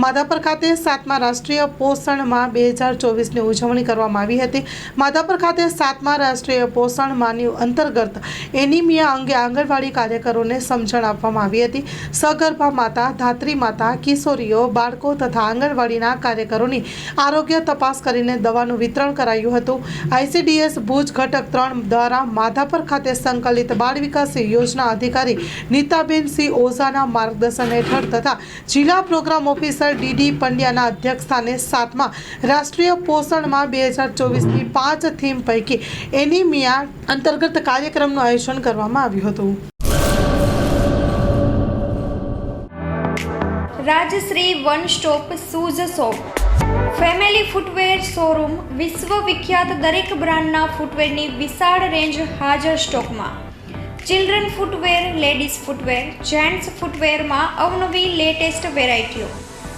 માધાપર ખાતે સાતમા રાષ્ટ્રીય પોષણમાં બે હજાર ચોવીસની ઉજવણી કરવામાં આવી હતી. માધાપર ખાતે સાતમા રાષ્ટ્રીય પોષણ માની અંતર્ગત એનિમિયા અંગે આંગણવાડી કાર્યકરોને સમજણ આપવામાં આવી હતી. સગર્ભા માતા, ધાત્રી માતા, કિશોરીઓ, બાળકો તથા આંગણવાડીના કાર્યકરોની આરોગ્ય તપાસ કરીને દવાનું વિતરણ કરાયું હતું. આઈસીડીએસ ભુજ ઘટક ત્રણ દ્વારા માધાપર ખાતે સંકલિત બાળ વિકાસ યોજના અધિકારી નીતાબેન સિંહ ઓઝાના માર્ગદર્શન હેઠળ તથા જિલ્લા પ્રોગ્રામ ઓફિસર ડીડી પંડ્યાના અધ્યક્ષસ્થાને સાતમા રાષ્ટ્રીય પોષણમાં બે હજાર ચોવીસની પાંચ થીમ પૈકી એનિમિયા અંતર્ગત કાર્યક્રમનું આયોજન કરવામાં આવ્યું હતું. Rajshree one stop shoes shop family footwear showroom વિશ્વ વિખ્યાત દરેક બ્રાન્ડના ફૂટવેરની વિશાળ રેન્જ હાજર સ્ટોકમાં. Children footwear, ladies footwear, gents ફૂટવેરમાં અવનવી લેટેસ્ટ વેરાયટીઓ.